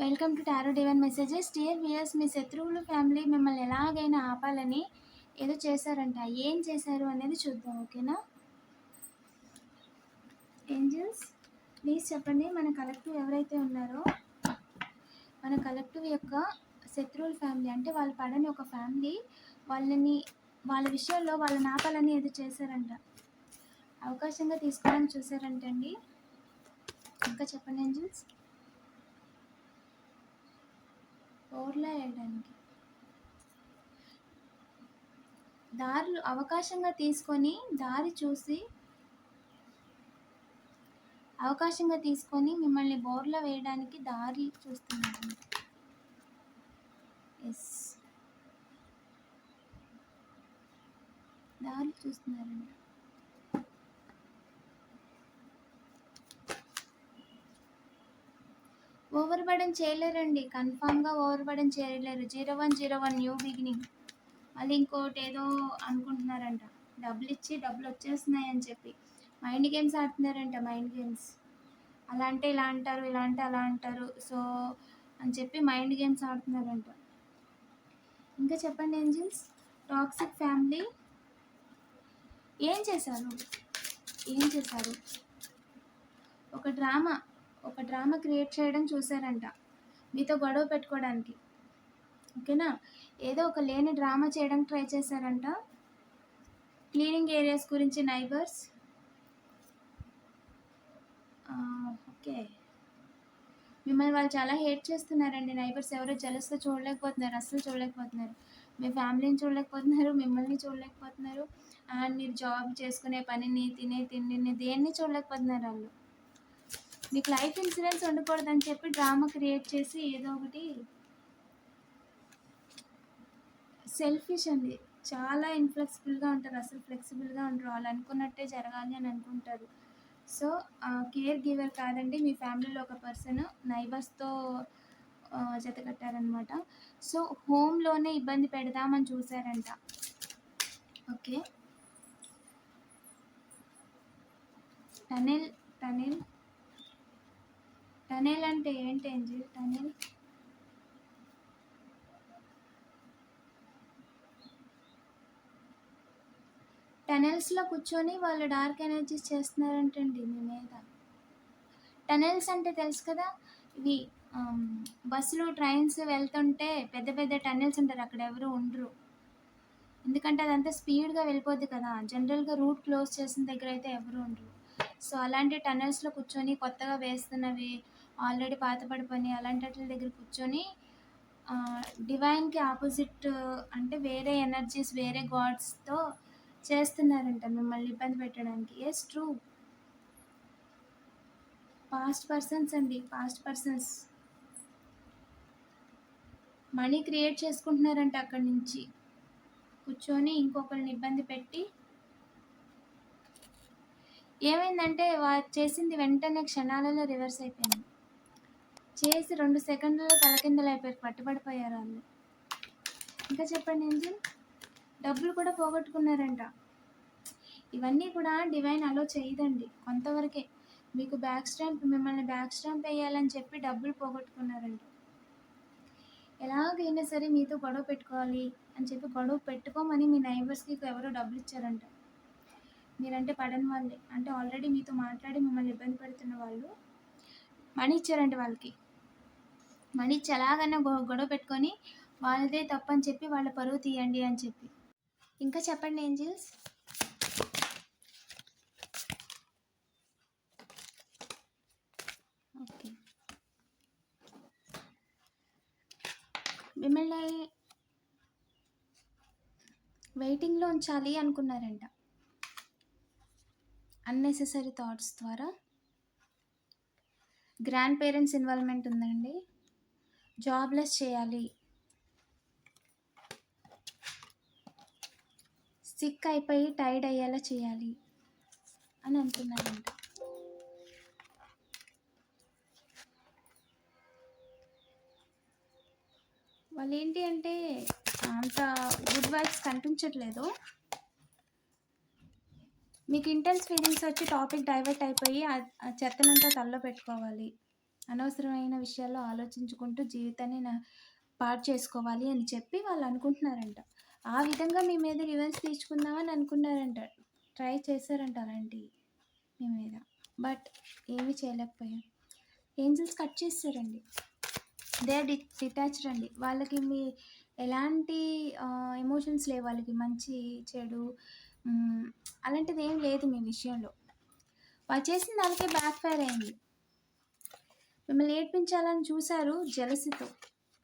Welcome to tarot divine messages. Dear viewers మీ శత్రువులు family మిమ్మల్ని ఎలాగైనా ఆపాలని ఏదో చేశారంట. ఏం చేశారు అనేది చూద్దాం ఓకేనా? ఏంజల్స్ ప్లీజ్ చెప్పండి మన కలెక్టివ్ ఎవరైతే ఉన్నారో మన కలెక్టివ్ యొక్క శత్రువుల ఫ్యామిలీ అంటే వాళ్ళు పడని ఒక ఫ్యామిలీ వాళ్ళని వాళ్ళ విషయంలో వాళ్ళని ఆపాలని ఏదో చేశారంట. అవకాశంగా తీసుకోవడానికి చూసారంటండి ఇంకా చెప్పండి ఏంజల్స్? ఓవర్లా వేయడానికి. దారులు అవకాశంగా తీసుకొని దారి చూసి అవకాశంగా తీసుకొని మిమ్మల్ని బోర్లో వేయడానికి దారి చూస్తున్నారు. ఎస్ దారి చూస్తున్నారండి. ఓవర్ బర్డన్ చేయలేరండి. కన్ఫామ్గా ఓవర్ బర్డన్ చేయలేరు. Zero one zero one new beginning. మళ్ళీ ఇంకోటి ఏదో అనుకుంటున్నారంట. డబ్బులు ఇచ్చి డబ్బులు వచ్చేస్తున్నాయి అని చెప్పి. మైండ్ గేమ్స్ ఆడుతున్నారంట మైండ్ గేమ్స్. అలా అంటే ఇలా అంటారు ఇలా అంటే అలా అంటారు. సో అని చెప్పి మైండ్ గేమ్స్ ఆడుతున్నారంట. ఇంకా చెప్పండి ఏంజిల్స్? Toxic family. ఏం చేశారు? ఏం చేశారు? ఒక డ్రామా. ఒక డ్రామా క్రియేట్ చేయడం చూసారంట మీతో గొడవ పెట్టుకోవడానికి. ఓకేనా? ఏదో ఒక లేని డ్రామా చేయడానికి ట్రై చేశారంట. క్లీనింగ్ ఏరియాస్ గురించి నైబర్స్. ఓకే. మిమ్మల్ని వాళ్ళు చాలా హేట్ చేస్తున్నారండి. నైబర్స్ ఎవరో జలస్తో చూడలేకపోతున్నారు అస్సలు చూడలేకపోతున్నారు. మీ ఫ్యామిలీని చూడలేకపోతున్నారు మిమ్మల్ని చూడలేకపోతున్నారు. అండ్ మీరు జాబ్ చేసుకునే పనిని తినే తిండిని దేన్ని చూడలేకపోతున్నారు వాళ్ళు? మీకు లైఫ్ ఇన్సూరెన్స్ ఉండకూడదని చెప్పి డ్రామా క్రియేట్ చేసి ఏదో ఒకటి సెల్ఫిష్ అండి. చాలా ఇన్ఫ్లెక్సిబుల్గా ఉంటారు. అసలు ఫ్లెక్సిబుల్గా ఉంటారు వాళ్ళు అనుకున్నట్టే జరగాలి అని అనుకుంటారు. సో కేర్ గివర్ కాదండి. మీ ఫ్యామిలీలో ఒక పర్సన్ నైబర్స్తో జత కట్టారనమాట సో హోమ్లోనే ఇబ్బంది పెడదామని చూసారంట ఓకే. టనెల్ టనెల్ టనెల్ అంటే ఏంటి ఏంజిల్ టనెల్? టనెల్స్లో కూర్చొని వాళ్ళు డార్క్ ఎనర్జీస్ చేస్తున్నారంటండి మీ మీద. టనెల్స్ అంటే తెలుసు కదా ఇవి బస్సులు ట్రైన్స్ వెళ్తుంటే పెద్ద పెద్ద టనెల్స్ ఉంటారు అక్కడ ఎవరు ఉండరు. ఎందుకంటే అదంతా స్పీడ్గా వెళ్ళిపోద్ది కదా. జనరల్గా రూట్ క్లోజ్ చేసిన దగ్గర అయితే ఎవరు ఉండరు. సో అలాంటి టనల్స్లో కూర్చొని కొత్తగా వేస్తున్నవి ఆల్రెడీ పాత పడిపోయి అలాంటి వాటి దగ్గర కూర్చొని డివైన్కి ఆపోజిట్ అంటే వేరే ఎనర్జీస్ వేరే గాడ్స్తో చేస్తున్నారంట మిమ్మల్ని ఇబ్బంది పెట్టడానికి. ఎస్ ట్రూ పాస్ట్ పర్సన్స్ అండి పాస్ట్ పర్సన్స్ మనీ క్రియేట్ చేసుకుంటున్నారంట అక్కడి నుంచి. కూర్చొని ఇంకొకరిని ఇబ్బంది పెట్టి ఏమైందంటే వారు చేసింది వెంటనే క్షణాలలో రివర్స్ అయిపోయింది. చేసి రెండు సెకండ్లలో తలకిందలు అయిపోయారు పట్టుబడిపోయారు వాళ్ళు. ఇంకా చెప్పండి ఏంజిల్ డబ్బులు కూడా పోగొట్టుకున్నారంట. ఇవన్నీ కూడా డివైన్ అలో చేయదండి కొంతవరకే. మీకు బ్యాక్ స్టాంప్ మిమ్మల్ని బ్యాక్ స్టాంప్ వేయాలని చెప్పి డబ్బులు పోగొట్టుకున్నారంట. ఎలాగైనా సరే మీతో గొడవ పెట్టుకోవాలి అని చెప్పి గొడవ పెట్టుకోమని మీ నైబర్స్కి ఎవరో డబ్బులు ఇచ్చారంట. మీరంటే పడని వాళ్ళే. అంటే ఆల్రెడీ మీతో మాట్లాడి మిమ్మల్ని ఇబ్బంది పెడుతున్న వాళ్ళు మనీ ఇచ్చారంటే వాళ్ళకి. మనీ ఇచ్చి ఎలాగైనా గొ గొడవ పెట్టుకొని వాళ్ళదే తప్పని చెప్పి వాళ్ళ పరువు తీయండి అని చెప్పి. ఇంకా చెప్పండి ఏంజిల్స్? ఓకే. మిమ్మల్ని వెయిటింగ్లో ఉంచాలి అనుకున్నారంట. అన్నెసెసరీ థాట్స్ ద్వారా గ్రాండ్ పేరెంట్స్ ఇన్వాల్వ్మెంట్ ఉందండి. జాబ్లెస్ చేయాలి. సిక్ అయిపోయి టైర్డ్ అయ్యేలా చేయాలి అని అనుకున్నారంట వాళ్ళు ఏంటి అంటే అంత గుడ్ వైబ్స్ కనిపించట్లేదు. మీకు ఇంటెన్స్ ఫీలింగ్స్ వచ్చి టాపిక్ డైవర్ట్ అయిపోయి ఆ చెత్తనంతా తల్లో పెట్టుకోవాలి. అనవసరమైన విషయాల్లో ఆలోచించుకుంటూ జీవితాన్ని నా పాడు చేసుకోవాలి అని చెప్పి వాళ్ళు అనుకుంటున్నారంట. ఆ విధంగా మీ మీద రివెన్స్ తీర్చుకుందామని అనుకున్నారంట. ట్రై చేశారంట అలాంటివి మీ మీద. బట్ ఏమీ చేయలేకపోయాం. ఏంజల్స్ కట్ చేస్తారండి. దే డి డిటాచ్డ్ అండి. వాళ్ళకి మీ ఎలాంటి ఎమోషన్స్ లేవు. వాళ్ళకి మంచి చెడు అలాంటిది ఏం లేదు మీ విషయంలో. వాళ్ళు చేసిన దానికే బ్యాక్ ఫైర్ అయింది. మిమ్మల్ని ఏడ్పించాలని చూశారు జలసితో.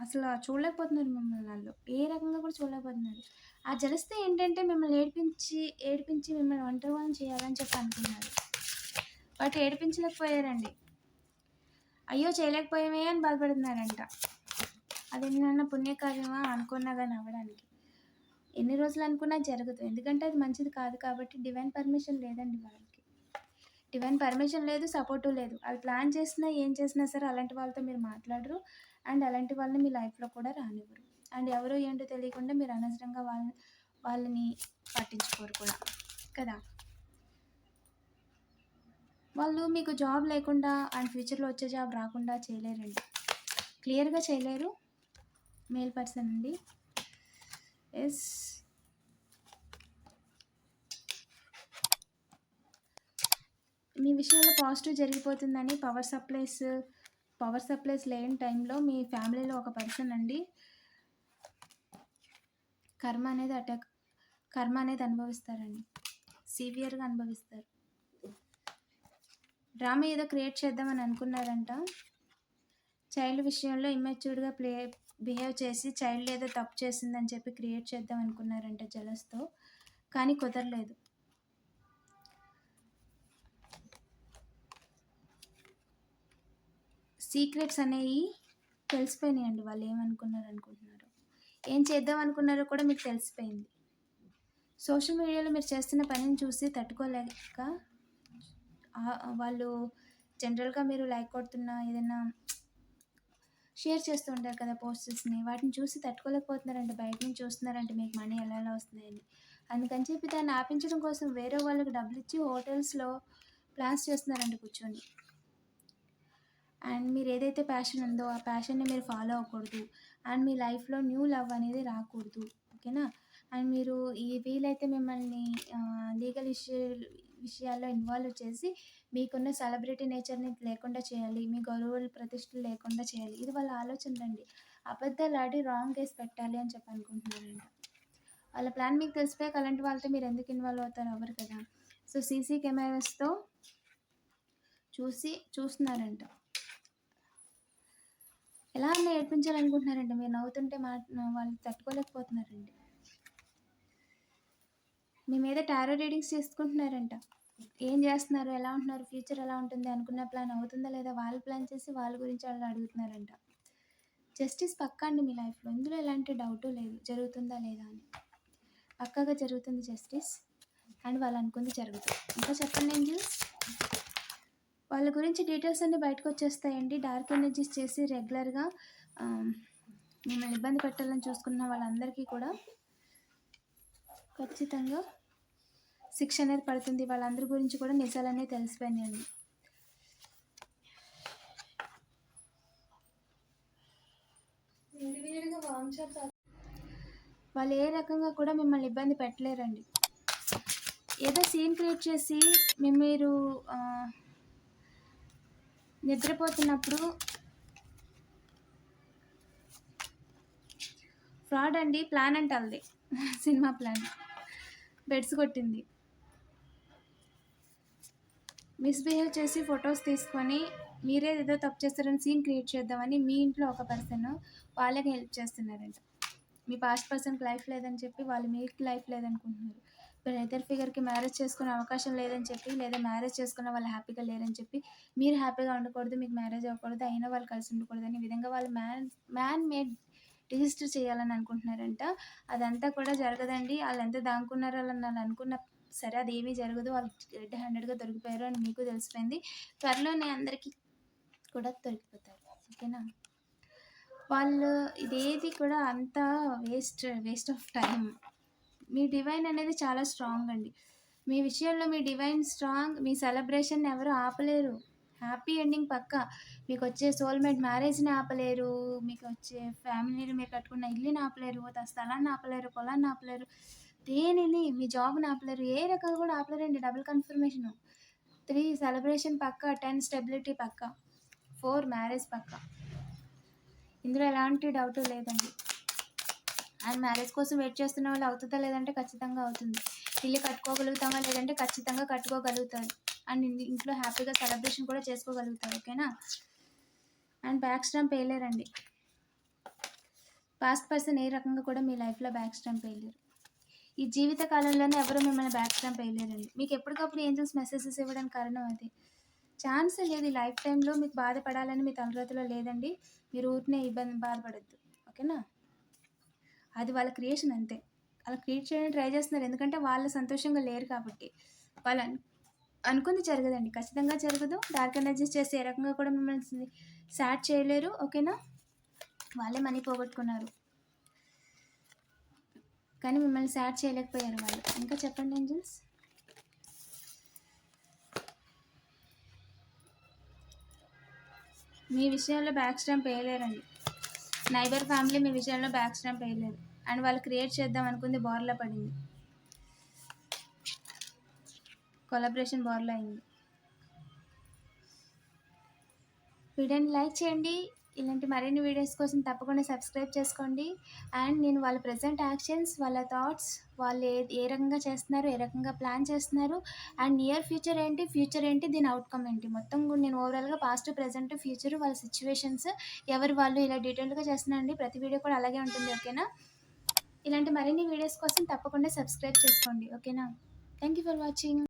అసలు చూడలేకపోతున్నారు మిమ్మల్ని వాళ్ళు. ఏ రకంగా కూడా చూడలేకపోతున్నారు. ఆ జలస్తే ఏంటంటే మిమ్మల్ని ఏడిపించి ఏడిపించి మిమ్మల్ని ఒంటరి వాళ్ళని చేయాలని చెప్పి అనుకున్నారు. వాటి ఏడిపించలేకపోయారండి. అయ్యో చేయలేకపోయామే అని బాధపడుతున్నారంట. అది ఏమైనా పుణ్యకార్యమా అనుకున్నా కానీ అవ్వడానికి. ఎన్ని రోజులు అనుకున్నా జరగదు ఎందుకంటే అది మంచిది కాదు కాబట్టి డివైన్ పర్మిషన్ లేదండి వాళ్ళకి. డివైన్ పర్మిషన్ లేదు సపోర్టు లేదు. అది ప్లాన్ చేసినా ఏం చేసినా సరే అలాంటి వాళ్ళతో మీరు మాట్లాడరు. అండ్ అలాంటి వాళ్ళని మీ లైఫ్లో కూడా రానివ్వరు. అండ్ ఎవరో ఏంటో తెలియకుండా మీరు అనవసరంగా వాళ్ళని వాళ్ళని పట్టించుకోరు కూడా. కదా? వాళ్ళు మీకు జాబ్ లేకుండా అండ్ ఫ్యూచర్లో వచ్చే జాబ్ రాకుండా చేయలేరండి. క్లియర్గా చేయలేరు. మేల్ పర్సన్ అండి ఎస్ విషయంలో పాజిటివ్ జరిగిపోతుందని పవర్ సప్లైస్ పవర్ సప్లైస్ లేని టైంలో మీ ఫ్యామిలీలో ఒక పర్సన్ అండి. కర్మ అనేది అటాక్ కర్మ అనేది అనుభవిస్తారండి. సివియర్గా అనుభవిస్తారు. డ్రామా ఏదో క్రియేట్ చేద్దామని అనుకున్నారంట. చైల్డ్ విషయంలో ఇమ్మెచ్యూర్డ్గా ప్లే బిహేవ్ చేసి చైల్డ్ ఏదో తప్పు చేసిందని చెప్పి క్రియేట్ చేద్దాం అనుకున్నారంట జలస్తో. కానీ కుదరలేదు. సీక్రెట్స్ అనేవి తెలిసిపోయినాయండి వాళ్ళు ఏమనుకున్నారు అనుకుంటున్నారు. ఏం చేద్దాం అనుకున్నారో కూడా మీకు తెలిసిపోయింది. సోషల్ మీడియాలో మీరు చేస్తున్న పనిని చూసి తట్టుకోలేక వాళ్ళు జనరల్గా మీరు లైక్ కొడుతున్న ఏదైనా షేర్ చేస్తూ ఉంటారు కదా పోస్టర్స్ని వాటిని చూసి తట్టుకోలేకపోతున్నారంటే బయట నుంచి చూస్తున్నారంటే మీకు మనీ ఎలా ఎలా వస్తున్నాయని. అందుకని చెప్పి దాన్ని ఆపించడం కోసం వేరే వాళ్ళకి డబ్బులు ఇచ్చి హోటల్స్లో ప్లాన్స్ చేస్తున్నారండి కూర్చొని. అండ్ మీరు ఏదైతే ప్యాషన్ ఉందో ఆ ప్యాషన్ని మీరు ఫాలో అవ్వకూడదు. అండ్ మీ లైఫ్లో న్యూ లవ్ అనేది రాకూడదు. ఓకేనా అండ్ మీరు ఈ వీలైతే మిమ్మల్ని లీగల్ ఇష్యూ విషయాల్లో ఇన్వాల్వ్ చేసి మీకున్న సెలబ్రిటీ నేచర్ని లేకుండా చేయాలి మీ గౌరవాలు ప్రతిష్టలు లేకుండా చేయాలి. ఇది వాళ్ళ ఆలోచన అండి అబద్ధాలు ఆడి రాంగ్ కేసు పెట్టాలి అని చెప్పి అనుకుంటున్నారంట. వాళ్ళ ప్లాన్ మీకు తెలిసిపోయాక అలాంటి వాళ్ళతో మీరు ఎందుకు ఇన్వాల్వ్ అవుతారు? ఎవరు కదా? సో సీసీ కెమెరాస్తో చూసి చూస్తున్నారంట. ఎలా అన్న ఏడ్పించాలనుకుంటున్నారండి? మీరు నవ్వుతుంటే మా వాళ్ళు తట్టుకోలేకపోతున్నారండి. మీ మీద టారో రీడింగ్స్ చేసుకుంటున్నారంట. ఏం చేస్తున్నారు? ఎలా ఉంటున్నారు? ఫ్యూచర్ ఎలా ఉంటుంది? అనుకున్న ప్లాన్ అవుతుందా లేదా? వాళ్ళు ప్లాన్ చేసి వాళ్ళ గురించి వాళ్ళు అడుగుతున్నారంట. జస్టిస్ పక్కా అండి మీ లైఫ్లో. ఇందులో ఎలాంటి డౌట్ లేదు. జరుగుతుందా లేదా అని. పక్కాగా జరుగుతుంది జస్టిస్. అండ్ వాళ్ళు అనుకుంది జరుగుతుంది. ఇంకా చెప్పండి ఏంజల్స్? వాళ్ళ గురించి డీటెయిల్స్ అన్నీ బయటకు వచ్చేస్తాయండి డార్క్ ఎనర్జీస్ చేసి రెగ్యులర్గా మిమ్మల్ని ఇబ్బంది పెట్టాలని చూసుకున్న వాళ్ళందరికీ కూడా ఖచ్చితంగా శిక్ష అనేది పడుతుంది. వాళ్ళందరి గురించి కూడా నిజాలన్నీ తెలిసిపోయినాయండి. వాళ్ళు ఏ రకంగా కూడా మిమ్మల్ని ఇబ్బంది పెట్టలేరండి. ఏదో సీన్ క్రియేట్ చేసి మీరు నిద్రపోతున్నప్పుడు ఫ్రాడ్ అండి ప్లాన్ అంటే అది సినిమా ప్లాన్. బెడ్స్ కొట్టింది. మిస్బిహేవ్ చేసి ఫొటోస్ తీసుకొని మీరే ఏదో తప్పు చేస్తారని సీన్ క్రియేట్ చేద్దామని మీ ఇంట్లో ఒక పర్సన్ వాళ్ళకి హెల్ప్ చేస్తున్నారంట. మీ పాస్ట్ పర్సన్కి లైఫ్ లేదని చెప్పి వాళ్ళు మీకు లైఫ్ లేదనుకుంటున్నారు. బ్రదర్ ఫిగర్కి మ్యారేజ్ చేసుకునే అవకాశం లేదని చెప్పి లేదా మ్యారేజ్ చేసుకున్న వాళ్ళు హ్యాపీగా లేరని చెప్పి మీరు హ్యాపీగా ఉండకూడదు మీకు మ్యారేజ్ అవ్వకూడదు అయినా వాళ్ళు కలిసి ఉండకూడదు అనే విధంగా వాళ్ళు మ్యాన్ మ్యాన్ మేడ్ రిజిస్టర్ చేయాలని అనుకుంటున్నారంట. అదంతా కూడా జరగదండి. వాళ్ళు ఎంత దాంకున్నారో వాళ్ళని వాళ్ళు అనుకున్న సరే అది ఏమీ జరగదు. వాళ్ళు రెడ్ హ్యాండెడ్గా దొరికిపోయారు అని మీకు తెలిసిపోయింది. త్వరలోనే అందరికీ కూడా దొరికిపోతారు. ఓకేనా? వాళ్ళు ఇదేది కూడా అంతా వేస్ట్ వేస్ట్ ఆఫ్ టైం మీ డివైన్ అనేది చాలా స్ట్రాంగ్ అండి. మీ విషయంలో మీ డివైన్ స్ట్రాంగ్ మీ సెలబ్రేషన్ ఎవరు ఆపలేరు. హ్యాపీ ఎండింగ్ పక్క. మీకు వచ్చే సోల్మేట్ మ్యారేజ్ని ఆపలేరు. మీకు వచ్చే ఫ్యామిలీని మీరు కట్టుకున్న ఇల్లుని ఆపలేరు. స్థలాన్ని ఆపలేరు పొలాన్ని ఆపలేరు. దేనిని? మీ జాబ్ని ఆపలేరు. ఏ రకాలు కూడా ఆపలేరండి. డబుల్ కన్ఫర్మేషన్ త్రీ సెలబ్రేషన్ పక్క. టెన్ స్టెబిలిటీ పక్క. ఫోర్ మ్యారేజ్ పక్క. ఇందులో ఎలాంటి డౌట్ లేదండి. అండ్ మ్యారేజ్ కోసం వెయిట్ చేస్తున్న వాళ్ళు అవుతుందా లేదంటే ఖచ్చితంగా అవుతుంది. ఇల్లు కట్టుకోగలుగుతామా లేదంటే ఖచ్చితంగా కట్టుకోగలుగుతారు. అండ్ ఇంట్లో హ్యాపీగా సెలబ్రేషన్ కూడా చేసుకోగలుగుతారు ఓకేనా? అండ్ బ్యాక్ స్టాంప్ వేయలేరండి పాస్ట్ పర్సన్ ఏ రకంగా కూడా మీ లైఫ్లో బ్యాక్ స్టాంప్ వేయలేరు ఈ జీవిత కాలంలోనే ఎవరు మిమ్మల్ని బ్యాక్ స్టాంప్ వేయలేరండి మీకు ఎప్పటికప్పుడు ఏంజల్స్ మెసేజెస్ ఇవ్వడానికి కారణం అది. ఛాన్స్ లేదు ఈ లైఫ్ టైంలో మీకు బాధపడాలని మీ తలరాతిలో లేదండి. మీరు ఊరినే ఇబ్బంది బాధపడద్దు ఓకేనా? అది వాళ్ళ క్రియేషన్ అంతే. అలా క్రియేట్ చేయడానికి ట్రై చేస్తున్నారు. ఎందుకంటే వాళ్ళు సంతోషంగా లేరు కాబట్టి. వాళ్ళు అను అనుకుంది జరగదండి. ఖచ్చితంగా జరగదు. డార్క్ ఎనర్జీస్ చేస్తే ఏ రకంగా కూడా మిమ్మల్ని సాడ్ చేయలేరు. ఓకేనా? వాళ్ళే మనీ పోగొట్టుకున్నారు. కానీ మిమ్మల్ని సాడ్ చేయలేకపోయారు వాళ్ళు. ఇంకా చెప్పండి ఏంజల్స్? మీ విషయంలో బ్యాక్ స్టాంప్ వేయలేరండి. నైబర్ ఫ్యామిలీ మీ విషయంలో బ్యాక్ స్టాంప్ వేయలేదు. అండ్ వాళ్ళు క్రియేట్ చేద్దాం అనుకుంది బోర్లా పడింది. కొలాబరేషన్ బోర్లా అయింది. వీడియోని లైక్ చేయండి. ఇలాంటి మరిన్ని వీడియోస్ కోసం తప్పకుండా సబ్స్క్రైబ్ చేసుకోండి. అండ్ నేను వాళ్ళ ప్రజెంట్ యాక్షన్స్ వాళ్ళ థాట్స్ వాళ్ళు ఏ ఏ రకంగా చేస్తున్నారు ఏ రకంగా ప్లాన్ చేస్తున్నారు అండ్ నియర్ ఫ్యూచర్ ఏంటి ఫ్యూచర్ ఏంటి దీని అవుట్కమ్ ఏంటి. మొత్తం కూడా నేను ఓవరాల్గా పాస్ట్ ప్రజెంట్ ఫ్యూచర్ వాళ్ళ సిచ్యువేషన్స్ ఎవరు వాళ్ళు ఇలా డీటెయిల్గా చేస్తున్నారండి ప్రతి వీడియో కూడా అలాగే ఉంటుంది ఓకేనా? ఇలాంటి మరిన్ని వీడియోస్ కోసం తప్పకుండా సబ్స్క్రైబ్ చేసుకోండి. ఓకేనా? Thank you for watching